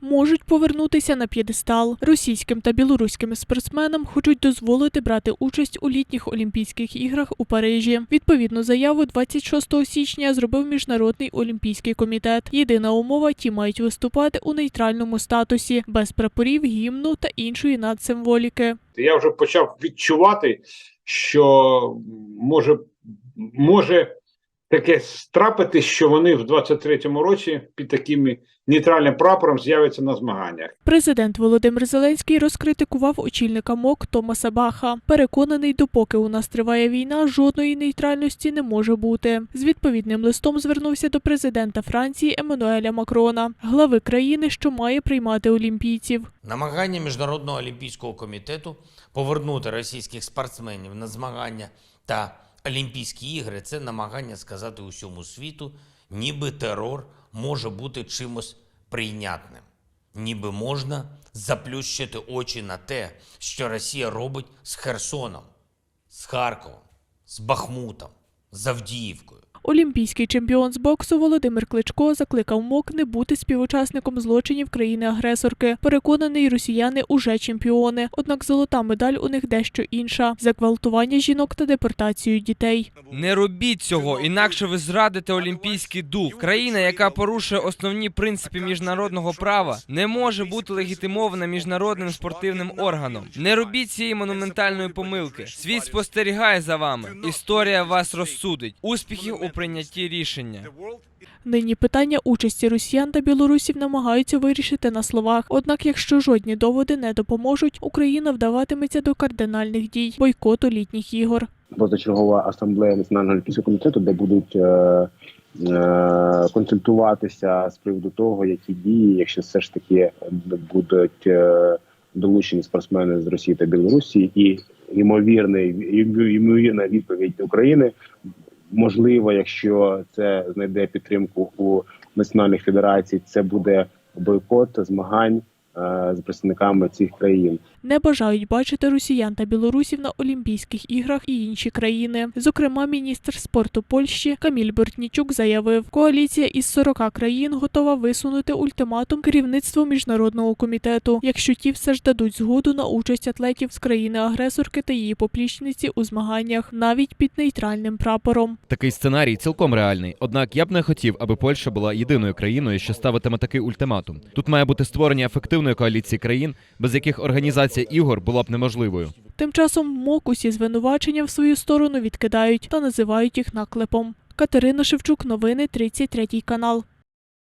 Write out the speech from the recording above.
можуть повернутися на п'єдестал. Російським та білоруським спортсменам хочуть дозволити брати участь у літніх Олімпійських іграх у Парижі. Відповідну заяву 26 січня зробив Міжнародний олімпійський комітет. Єдина умова ті мають виступати у нейтральному статусі, без прапорів, гімну та іншої надсимволіки. Я вже почав відчувати, що може, може таке трапити, що вони в 23-му році під таким нейтральним прапором з'являться на змаганнях. Президент Володимир Зеленський розкритикував очільника МОК Томаса Баха. Переконаний, допоки у нас триває війна, жодної нейтральності не може бути. З відповідним листом звернувся до президента Франції Еммануеля Макрона, глави країни, що має приймати олімпійців. Намагання Міжнародного олімпійського комітету повернути російських спортсменів на змагання та Олімпійські ігри це намагання сказати усьому світу, ніби терор може бути чимось прийнятним, ніби можна заплющити очі на те, що Росія робить з Херсоном, з Харковом, з Бахмутом, з Авдіївкою. Олімпійський чемпіон з боксу Володимир Кличко закликав МОК не бути співучасником злочинів країни-агресорки. Переконаний, росіяни уже чемпіони. Однак золота медаль у них дещо інша зґвалтування жінок та депортацію дітей. Не робіть цього, інакше ви зрадите олімпійський дух. Країна, яка порушує основні принципи міжнародного права, не може бути легітимована міжнародним спортивним органом. Не робіть цієї монументальної помилки. Світ спостерігає за вами. Історія вас розсудить. Успіхів у прийнятті рішення. Нині питання участі росіян та білорусів намагаються вирішити на словах. Однак, якщо жодні доводи не допоможуть, Україна вдаватиметься до кардинальних дій бойкоту літніх ігор. позачергова асамблея Національного олімпійського комітету, де будуть е, е, консультуватися з приводу того, які дії, якщо все ж таки будуть е, долучені спортсмени з Росії та Білорусі, і ймовірний ймовірна відповідь України. Можливо, якщо це знайде підтримку у національних федерацій, це буде бойкот змагань з представниками цих країн. Не бажають бачити росіян та білорусів на Олімпійських іграх і інші країни. Зокрема, міністр спорту Польщі Каміль Бортнічук заявив, коаліція із 40 країн готова висунути ультиматум керівництву міжнародного комітету, якщо ті все ж дадуть згоду на участь атлетів з країни-агресорки та її поплічниці у змаганнях, навіть під нейтральним прапором. Такий сценарій цілком реальний. Однак я б не хотів, аби Польща була єдиною країною, що ставитиме такий ультиматум. Тут має бути створення ефективної коаліції країн, без яких організація ігор була б неможливою. Тим часом МОК усі звинувачення в свою сторону відкидають та називають їх наклепом. Катерина Шевчук, новини 33 канал.